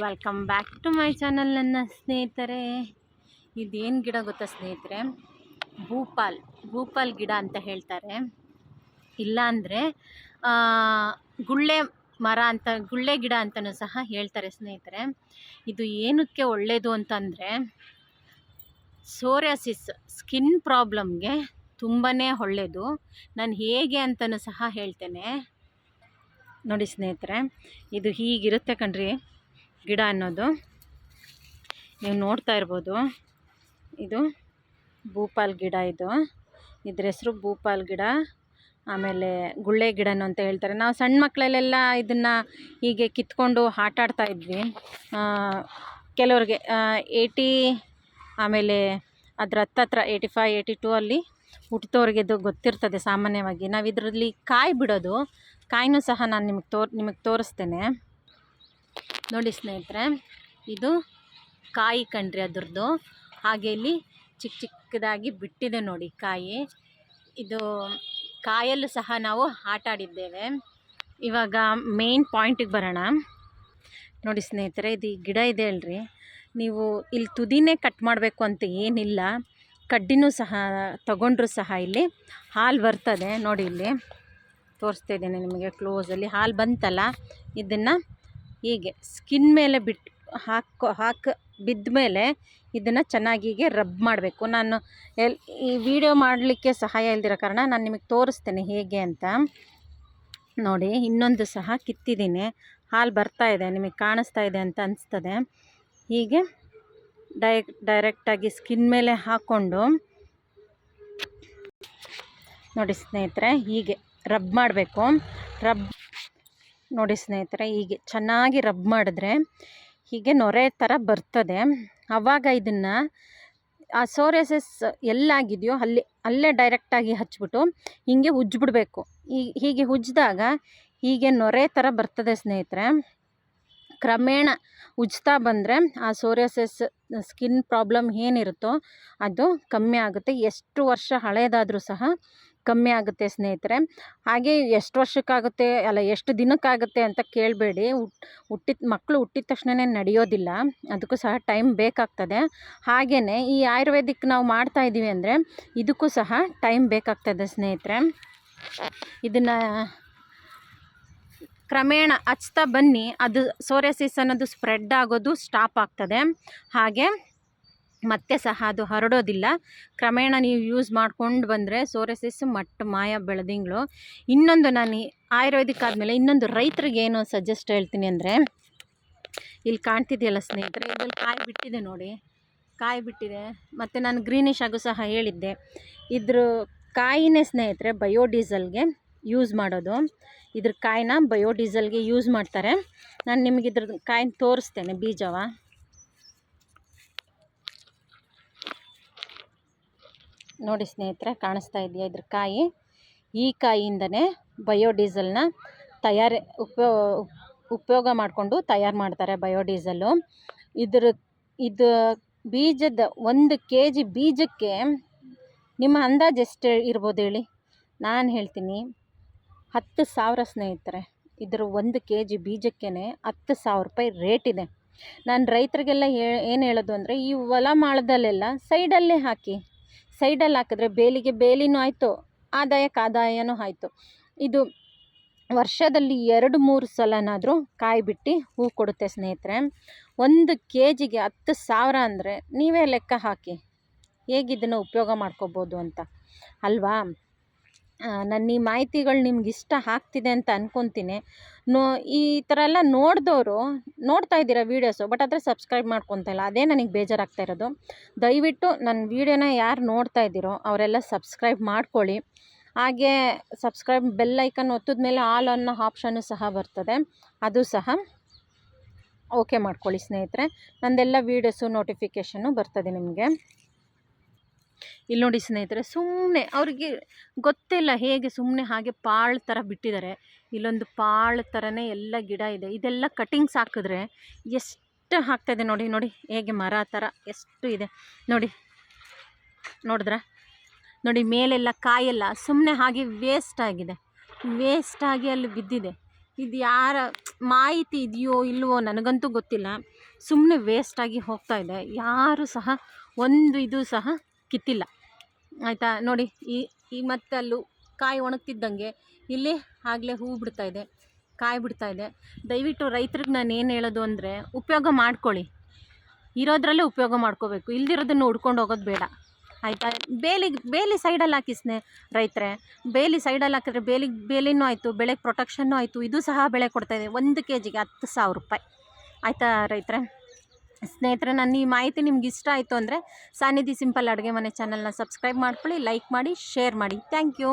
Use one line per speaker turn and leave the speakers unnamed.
Welcome back to my channel ನನ್ನ ಸ್ನೇಹಿತರೆ. ಇದೇನು ಗಿಡ ಗೊತ್ತಾ ಸ್ನೇಹಿತರೆ? ಭೂಪಾಲ್ ಭೂಪಾಲ್ ಗಿಡ ಅಂತ ಹೇಳ್ತಾರೆ. ಇಲ್ಲ ಅಂದರೆ ಗುಳ್ಳೆ ಮರ ಅಂತ, ಗುಳ್ಳೆ ಗಿಡ ಅಂತಲೂ ಸಹ ಹೇಳ್ತಾರೆ ಸ್ನೇಹಿತರೆ. ಇದು ಏನಕ್ಕೆ ಒಳ್ಳೆಯದು ಅಂತಂದರೆ, ಸೋರಿಯಾಸಿಸ್, ಸ್ಕಿನ್ ಪ್ರಾಬ್ಲಮ್ಗೆ ತುಂಬಾ ಒಳ್ಳೆಯದು ನಾನು ಹೇಗೆ ಅಂತಲೂ ಸಹ ಹೇಳ್ತೇನೆ. ನೋಡಿ ಸ್ನೇಹಿತರೆ, ಇದು ಹೀಗಿರುತ್ತೆ ಕಣ್ರಿ. ಗಿಡ ಅನ್ನೋದು. ನೀವು ನೋಡ್ತಾ ಇರ್ಬೋದು. ಇದು ಭೂಪಾಲ್ ಗಿಡ ಇದು. ಇದ್ರ ಹೆಸರು ಭೂಪಾಲ್ ಗಿಡ. ಆಮೇಲೆ ಗುಳ್ಳೆ ಗಿಡನು ಅಂತ ಹೇಳ್ತಾರೆ. ನಾವು ಸಣ್ಣ ಮಕ್ಕಳಲ್ಲೆಲ್ಲ ಇದನ್ನು ಹೀಗೆ ಕಿತ್ಕೊಂಡು ಆಟ ಆಡ್ತಾ ಇದ್ವಿ ಕೆಲವ್ರಿಗೆ ಏಯ್ಟಿ ಆಮೇಲೆ ಅದ್ರ ಹತ್ತತ್ರ ಏಯ್ಟಿ ಫೈವ್ ಏಯ್ಟಿ ಟೂ ಅಲ್ಲಿ ಹುಟ್ಟಿದವ್ರಿಗೆ ಇದು ಗೊತ್ತಿರ್ತದೆ ಸಾಮಾನ್ಯವಾಗಿ. ನಾವು ಇದರಲ್ಲಿ ಕಾಯಿ ಬಿಡೋದು. ಕಾಯಿನೂ ಸಹ ನಾನು ನಿಮಗೆ ತೋರ್, ನಿಮಗೆ ತೋರಿಸ್ತೇನೆ. ನೋಡಿ ಸ್ನೇಹಿತರೆ, ಇದು ಕಾಯಿ ಕಣ್ರಿ ಅದ್ರದ್ದು. ಹಾಗೆ ಇಲ್ಲಿ ಚಿಕ್ಕ ಚಿಕ್ಕದಾಗಿ ಬಿಟ್ಟಿದೆ ನೋಡಿ ಕಾಯಿ. ಇದು ಕಾಯಲ್ಲೂ ಸಹ ನಾವು ಆಟ ಆಡಿದ್ದೇವೆ. ಇವಾಗ ಮೇನ್ ಪಾಯಿಂಟಿಗೆ ಬರೋಣ. ನೋಡಿ ಸ್ನೇಹಿತರೆ, ಇದು ಗಿಡ ಇದೆ ಅಲ್ರಿ. ನೀವು ಇಲ್ಲಿ ತುದಿನೇ ಕಟ್ ಮಾಡಬೇಕು ಅಂತ ಏನಿಲ್ಲ. ಕಡ್ಡಿನೂ ಸಹ, ತಗೊಂಡ್ರೂ ಸಹ ಇಲ್ಲಿ ಹಾಲು ಬರ್ತದೆ ನೋಡಿ ಇಲ್ಲಿ. ತೋರಿಸ್ತಾ ಇದ್ದೇನೆ ನಿಮಗೆ ಕ್ಲೋಸಲ್ಲಿ ಹಾಲು ಬಂತಲ್ಲ, ಇದನ್ನು ಹೀಗೆ ಸ್ಕಿನ್ ಮೇಲೆ ಬಿಟ್ಟು ಹಾಕೋ ಹಾಕಿ ಬಿದ್ದ ಮೇಲೆ ಇದನ್ನು ಚೆನ್ನಾಗಿ ಹೀಗೆ ರಬ್ ಮಾಡಬೇಕು. ನಾನು ಎಲ್ ಈ ವಿಡಿಯೋ ಮಾಡಲಿಕ್ಕೆ ಸಹಾಯ ಇಲ್ದಿರೋ ಕಾರಣ ನಾನು ನಿಮಗೆ ತೋರಿಸ್ತೇನೆ ಹೇಗೆ ಅಂತ. ನೋಡಿ ಇನ್ನೊಂದು ಸಹ ಕಿತ್ತಿದ್ದೀನಿ. ಹಾಲು ಬರ್ತಾ ಇದೆ, ನಿಮಗೆ ಕಾಣಿಸ್ತಾ ಇದೆ ಅಂತ ಅನಿಸ್ತದೆ. ಹೀಗೆ ಡೈ ಡೈರೆಕ್ಟಾಗಿ ಸ್ಕಿನ್ ಮೇಲೆ ಹಾಕ್ಕೊಂಡು ನೋಡಿ ಸ್ನೇಹಿತರೆ ಹೀಗೆ ರಬ್ ಮಾಡಬೇಕು. ರಬ್ ನೋಡಿ ಸ್ನೇಹಿತರೆ, ಹೀಗೆ ಚೆನ್ನಾಗಿ ರಬ್ ಮಾಡಿದ್ರೆ ಹೀಗೆ ನೊರೆ ಥರ ಬರ್ತದೆ. ಆವಾಗ ಇದನ್ನು ಆ ಸೋರೆಸಸ್ ಎಲ್ಲಾಗಿದೆಯೋ ಅಲ್ಲಿ, ಅಲ್ಲೇ ಡೈರೆಕ್ಟಾಗಿ ಹಚ್ಚಿಬಿಟ್ಟು ಹೀಗೆ ಉಜ್ಜಿಬಿಡ್ಬೇಕು ಈ, ಹೀಗೆ ಉಜ್ಜಿದಾಗ ಹೀಗೆ ನೊರೆ ಥರ ಬರ್ತದೆ ಸ್ನೇಹಿತರೆ. ಕ್ರಮೇಣ ಉಜ್ತಾ ಬಂದರೆ ಆ ಸೋರೆಸಸ್ ಸ್ಕಿನ್ ಪ್ರಾಬ್ಲಮ್ ಏನಿರುತ್ತೋ ಅದು ಕಮ್ಮಿ ಆಗುತ್ತೆ. ಎಷ್ಟು ವರ್ಷ ಹಳೆಯದಾದರೂ ಸಹ ಕಮ್ಮಿ ಆಗುತ್ತೆ ಸ್ನೇಹಿತರೆ. ಹಾಗೆ ಎಷ್ಟು ವರ್ಷಕ್ಕಾಗುತ್ತೆ, ಅಲ್ಲ ಎಷ್ಟು ದಿನಕ್ಕಾಗುತ್ತೆ ಅಂತ ಕೇಳಬೇಡಿ. ಹುಟ್ಟಿದ ಮಕ್ಕಳು ಹುಟ್ಟಿದ ತಕ್ಷಣವೇ ನಡೆಯೋದಿಲ್ಲ. ಅದಕ್ಕೂ ಸಹ ಟೈಮ್ ಬೇಕಾಗ್ತದೆ. ಹಾಗೆಯೇ ಈ ಆಯುರ್ವೇದಿಕ್ ನಾವು ಮಾಡ್ತಾ ಇದ್ದೀವಿ ಅಂದರೆ ಇದಕ್ಕೂ ಸಹ ಟೈಮ್ ಬೇಕಾಗ್ತದೆ ಸ್ನೇಹಿತರೆ. ಇದನ್ನು ಕ್ರಮೇಣ ಹಚ್ತಾ ಬನ್ನಿ. ಅದು ಸೋರಿಯಾಸಿಸ್ ಅನ್ನೋದು ಸ್ಪ್ರೆಡ್ ಆಗೋದು ಸ್ಟಾಪ್ ಆಗ್ತದೆ. ಹಾಗೆ ಮತ್ತೆ ಸಹ ಅದು ಹರಡೋದಿಲ್ಲ. ಕ್ರಮೇಣ ನೀವು ಯೂಸ್ ಮಾಡ್ಕೊಂಡು ಬಂದರೆ ಸೋರೆಸಿಸ್ ಮಟ್ಟ ಮಾಯ ಬೆಳೆದಿಂಗಳು. ಇನ್ನೊಂದು ನಾನು ಆಯುರ್ವೇದಿಕ್ ಆದಮೇಲೆ ಇನ್ನೊಂದು ರೈತರಿಗೆ ಏನು ಸಜೆಸ್ಟ್ ಹೇಳ್ತೀನಿ ಅಂದರೆ, ಇಲ್ಲಿ ಕಾಣ್ತಿದೆಯಲ್ಲ ಸ್ನೇಹಿತರೆ, ಇದ್ರಲ್ಲಿ ಕಾಯಿ ಬಿಟ್ಟಿದೆ ನೋಡಿ. ಕಾಯಿ ಬಿಟ್ಟಿದೆ. ಮತ್ತು ನಾನು ಗ್ರೀನಿಶ್ ಆಗು ಸಹ ಹೇಳಿದ್ದೆ. ಇದ್ರ ಕಾಯಿನೇ ಸ್ನೇಹಿತರೆ ಬಯೋಡೀಸಲ್ಗೆ ಯೂಸ್ ಮಾಡೋದು. ಇದ್ರ ಕಾಯಿನ ಬಯೋಡೀಸಲ್ಗೆ ಯೂಸ್ ಮಾಡ್ತಾರೆ. ನಾನು ನಿಮಗೆ ಕಾಯಿನ ತೋರಿಸ್ತೇನೆ ಬೀಜವ. ನೋಡಿ ಸ್ನೇಹಿತರೆ, ಕಾಣಿಸ್ತಾ ಇದೆಯಾ ಇದ್ರ ಕಾಯಿ? ಈ ಕಾಯಿಯಿಂದನೇ ಬಯೋಡೀಸಲ್ನ ತಯಾರಿ, ಉಪಯೋ, ಉಪಯೋಗ ಮಾಡಿಕೊಂಡು ತಯಾರು ಮಾಡ್ತಾರೆ ಬಯೋಡೀಸಲ್ಲು. ಇದ್ರ, ಇದು ಬೀಜದ ಒಂದು ಕೆ ಜಿ ಬೀಜಕ್ಕೆ ನಿಮ್ಮ ಅಂದಾಜು ಎಷ್ಟು ಇರ್ಬೋದು ಹೇಳಿ? ನಾನು ಹೇಳ್ತೀನಿ, ಹತ್ತು ಸಾವಿರ ಸ್ನೇಹಿತರೆ, ಇದರ ಒಂದು ಕೆ ಜಿ ಬೀಜಕ್ಕೇ ಹತ್ತು ಸಾವಿರ ರೂಪಾಯಿ ರೇಟ್ ಇದೆ. ನಾನು ರೈತರಿಗೆಲ್ಲ ಏನು ಹೇಳೋದು ಅಂದರೆ ಈ ಹೊಲ ಮಾಳದಲ್ಲೆಲ್ಲ ಸೈಡಲ್ಲೇ ಹಾಕಿ ಸೈಡಲ್ಲಿ ಹಾಕಿದ್ರೆ ಬೇಲಿಗೆ ಬೇಲಿನೂ ಆಯಿತು ಆದಾಯಕ್ಕೆ ಆದಾಯನೂ ಆಯಿತು. ಇದು ವರ್ಷದಲ್ಲಿ ಎರಡು ಮೂರು ಸಲನಾದರೂ ಕಾಯಿ ಬಿಟ್ಟು ಹೂ ಕೊಡುತ್ತೆ ಸ್ನೇಹಿತರೆ. ಒಂದು ಕೆ ಜಿಗೆ ಹತ್ತು ಸಾವಿರ ಅಂದರೆ ನೀವೇ ಲೆಕ್ಕ ಹಾಕಿ ಹೇಗಿದ್ದನ್ನು ಉಪಯೋಗ ಮಾಡ್ಕೋಬೋದು ಅಂತ. ಅಲ್ವಾ? ನನ್ನ ಈ ಮಾಹಿತಿಗಳು ನಿಮ್ಗೆ ಇಷ್ಟ ಆಗ್ತಿದೆ ಅಂತ ಅಂದ್ಕೊತೀನಿ ನೋ, ಈ ಥರ ಎಲ್ಲ ನೋಡಿದವರು ನೋಡ್ತಾ ಇದ್ದೀರಾ ವೀಡಿಯೋಸು, ಬಟ್ ಆದರೆ ಸಬ್ಸ್ಕ್ರೈಬ್ ಮಾಡ್ಕೊತಾ ಇಲ್ಲ. ಅದೇ ನನಗೆ ಬೇಜಾರಾಗ್ತಾ ಇರೋದು. ದಯವಿಟ್ಟು ನನ್ನ ವೀಡಿಯೋನ ಯಾರು ನೋಡ್ತಾ ಇದ್ದೀರೋ ಅವರೆಲ್ಲ ಸಬ್ಸ್ಕ್ರೈಬ್ ಮಾಡ್ಕೊಳ್ಳಿ. ಹಾಗೆ ಸಬ್ಸ್ಕ್ರೈಬ್ ಬೆಲ್ ಐಕನ್ ಒತ್ತಿದ ಮೇಲೆ ಆಲ್ ಅನ್ನೋ ಆಪ್ಷನ್ನು ಸಹ ಬರ್ತದೆ. ಅದು ಸಹ ಓಕೆ ಮಾಡ್ಕೊಳ್ಳಿ ಸ್ನೇಹಿತರೆ. ನಂದೆಲ್ಲ ವೀಡಿಯೋಸು ನೋಟಿಫಿಕೇಷನ್ನು ಬರ್ತದೆ ನಿಮಗೆ. ಇಲ್ಲಿ ನೋಡಿ ಸ್ನೇಹಿತರೆ ಸುಮ್ಮನೆ ಅವ್ರಿಗೆ ಗೊತ್ತಿಲ್ಲ ಹೇಗೆ ಸುಮ್ಮನೆ ಹಾಗೆ ಪಾಳು ಥರ ಬಿಟ್ಟಿದ್ದಾರೆ ಇಲ್ಲೊಂದು ಪಾಳು ಥರನೇ ಎಲ್ಲ ಗಿಡ ಇದೆ. ಇದೆಲ್ಲ ಕಟಿಂಗ್ಸ್ ಹಾಕಿದ್ರೆ ಎಷ್ಟು ಆಗ್ತಾಯಿದೆ ನೋಡಿ ನೋಡಿ ಹೇಗೆ ಮರ ಥರ ಎಷ್ಟು ಇದೆ. ನೋಡಿ, ನೋಡಿದ್ರ? ನೋಡಿ ಮೇಲೆಲ್ಲ ಕಾಯೆಲ್ಲ ಸುಮ್ಮನೆ ಹಾಗೆ ವೇಸ್ಟ್ ಆಗಿದೆ. ವೇಸ್ಟ್ ಆಗಿ ಅಲ್ಲಿ ಬಿದ್ದಿದೆ. ಇದು ಯಾರ ಮಾಹಿತಿ ಇದೆಯೋ ಇಲ್ಲವೋ ನನಗಂತೂ ಗೊತ್ತಿಲ್ಲ. ಸುಮ್ಮನೆ ವೇಸ್ಟಾಗಿ ಹೋಗ್ತಾ ಇದೆ. ಯಾರು ಸಹ ಒಂದು ಇದು ಸಹ ಕಿತ್ತಿಲ್ಲ. ಆಯಿತಾ? ನೋಡಿ, ಈ ಈ ಮತ್ತೆ ಅಲ್ಲೂ ಕಾಯಿ ಒಣಗ್ತಿದ್ದಂಗೆ ಇಲ್ಲಿ ಆಗಲೇ ಹೂ ಬಿಡ್ತಾ ಇದೆ, ಕಾಯಿ ಬಿಡ್ತಾ ಇದೆ. ದಯವಿಟ್ಟು ರೈತ್ರಿಗೆ ನಾನು ಏನು ಹೇಳೋದು ಅಂದರೆ ಉಪಯೋಗ ಮಾಡ್ಕೊಳ್ಳಿ. ಇರೋದ್ರಲ್ಲೇ ಉಪಯೋಗ ಮಾಡ್ಕೋಬೇಕು. ಇಲ್ದಿರೋದನ್ನು ಹುಡ್ಕೊಂಡು ಹೋಗೋದು ಬೇಡ. ಆಯಿತಾ? ಬೇಲಿಗೆ, ಬೇಲಿ ಸೈಡಲ್ಲಿ ಹಾಕಿಸ್ನೆ ರೈತರೆ. ಬೇಲಿ ಸೈಡಲ್ಲಿ ಹಾಕಿದ್ರೆ ಬೇಲಿಗೆ, ಬೇಲಿನೂ ಆಯಿತು, ಬೆಳೆಗೆ ಪ್ರೊಟೆಕ್ಷನ್ನು ಆಯಿತು, ಇದು ಸಹ ಬೆಳೆ ಕೊಡ್ತಾಯಿದೆ ಒಂದು ಕೆ ಜಿಗೆ ಹತ್ತು ಸಾವಿರ ರೂಪಾಯಿ. ಆಯಿತಾ ರೈತರೆ? ಸ್ನೇಹಿತರೆ ನನ್ನ ಈ ಮಾಹಿತಿ ನಿಮ್ಗೆ ಇಷ್ಟ ಆಯಿತು ಅಂದರೆ ಸಾನಿಧಿ ಸಿಂಪಲ್ ಅಡುಗೆ ಮನೆ ಚಾನಲ್ನ ಸಬ್ಸ್ಕ್ರೈಬ್ ಮಾಡ್ಕೊಳ್ಳಿ ಲೈಕ್ ಮಾಡಿ ಶೇರ್ ಮಾಡಿ. Thank you